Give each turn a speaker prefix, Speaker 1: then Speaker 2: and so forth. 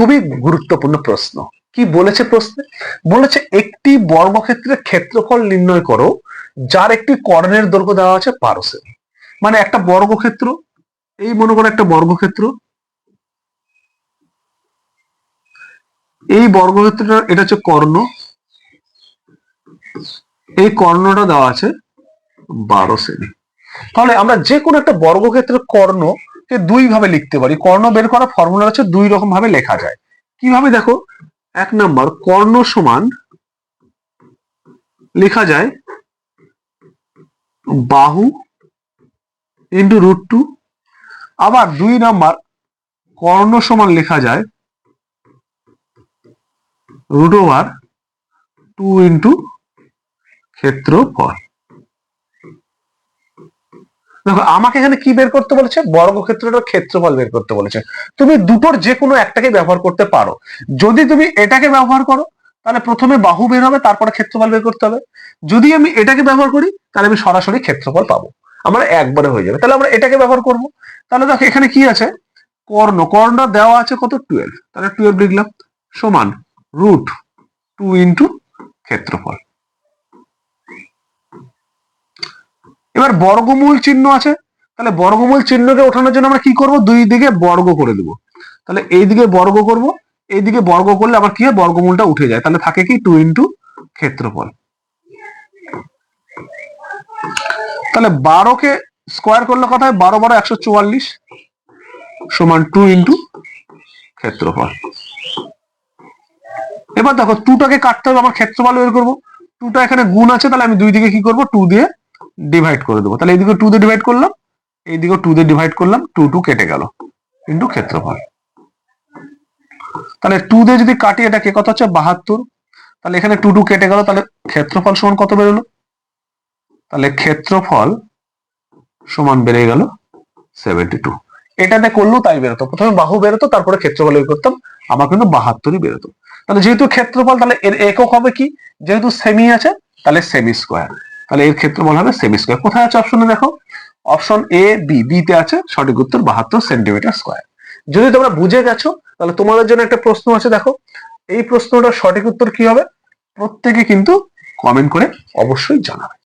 Speaker 1: খুবই গুরুত্বপূর্ণ প্রশ্ন। কি বলেছে প্রশ্নে? বলেছে, একটি বর্গক্ষেত্রের ক্ষেত্রফল নির্ণয় করো, যার একটি কর্ণের দৈর্ঘ্য দেওয়া আছে বারো সেমি মানে একটা বর্গক্ষেত্র, এই মনে করো একটা বর্গক্ষেত্র। এই বর্গক্ষেত্রটা, এটা হচ্ছে কর্ণ। এই কর্ণটা দেওয়া আছে বারো সেমি তাহলে আমরা যে কোনো একটা বর্গক্ষেত্রের কর্ণকে দুই ভাবে লিখতে পারি। কর্ণ বের করা ফর্মুলা হচ্ছে দুই রকম ভাবে লেখা যায়। কীভাবে দেখো? এক নম্বর, কর্ণ সমান লেখা যায় বাহু ইন্টু রুট টু আবার দুই নাম্বার, কর্ণ সমান লেখা যায় রুট ওভার টু ইন্টু ক্ষেত্রফল। দেখো, আমাকে এখানে কি বের করতে বলেছে? বর্গক্ষেত্রটার ক্ষেত্রফল বের করতে বলেছে। তুমি দুটোর যে কোনো একটাকে ব্যবহার করতে পারো। যদি তুমি এটাকে ব্যবহার করো, তাহলে প্রথমে বাহু বের হবে, তারপরে ক্ষেত্রফল বের করতে হবে। যদি আমি এটাকে ব্যবহার করি, তাহলে আমি সরাসরি ক্ষেত্রফল পাবো। আমার একবারে হয়ে যাবে। তাহলে আমরা এটাকে ব্যবহার করব। তাহলে দেখো, এখানে কি আছে? কর্ণ। কর্ণ দেওয়া আছে কত? টুয়েলভ তাহলে টুয়েলভ লিখলাম। সমান রুট টু ইন্টু ক্ষেত্রফল। এবার বর্গমূল চিহ্ন আছে, তাহলে বর্গমূল চিহ্নকে ওঠানোর জন্য আমরা কি করব? দুই দিকে বর্গ করে দেব। তাহলে এই দিকে বর্গ করব, এই দিকে বর্গ করলে আবার কি হয়? বর্গমূলটা উঠে যায়। তাহলে থাকে কি? টু ইন্টু ক্ষেত্রফল। তাহলে বারোকে স্কোয়ার করলে কথা হয়? বারো বারো একশো চুয়াল্লিশ সমান টু ইন্টু ক্ষেত্রফল। এবার দেখো টুটাকে কাটতে হবে আমার ক্ষেত্রফল বের করব। টুটা এখানে গুণ আছে, তাহলে আমি দুই দিকে কি করব? টু দিয়ে ডিভাইড করে দেবো। তাহলে এইদিকে টু দিয়ে ডিভাইড করলাম, এইদিকে টু দিয়ে ডিভাইড করলাম টু টু কেটে গেল। ইন্টু ক্ষেত্রফল। তাহলে টু দিয়ে যদি কাটি, এটা কে কত হচ্ছে? বাহাত্তর। তাহলে এখানে টু টু কেটে গেল, তাহলে ক্ষেত্রফল সমান কত বেরোলো? তাহলে ক্ষেত্রফল সমান বেড়ে গেল সেভেন্টি টু এটাতে করলেও তাই বেরোতো। প্রথমে বাহু বেরোতো, তারপরে ক্ষেত্রফল করতাম। আমার কিন্তু বাহাত্তরই বেরোতো। তাহলে যেহেতু ক্ষেত্রফল, তাহলে এর একক হবে কি? যেহেতু সেমি আছে, তাহলে সেমি স্কোয়ার তাহলে এর ক্ষেত্রফল হবে সেমি স্কোয়ার কোথায় আছে অপশনে দেখো? অপশন এ বি বিতে আছে সঠিক উত্তর বাহাত্তর সেন্টিমিটার স্কোয়ার যদি তোমরা বুঝে গেছো, তাহলে তোমাদের জন্য একটা প্রশ্ন আছে, দেখো। এই প্রশ্নটার সঠিক উত্তর কি হবে? প্রত্যেকে কিন্তু কমেন্ট করে অবশ্যই জানাবে।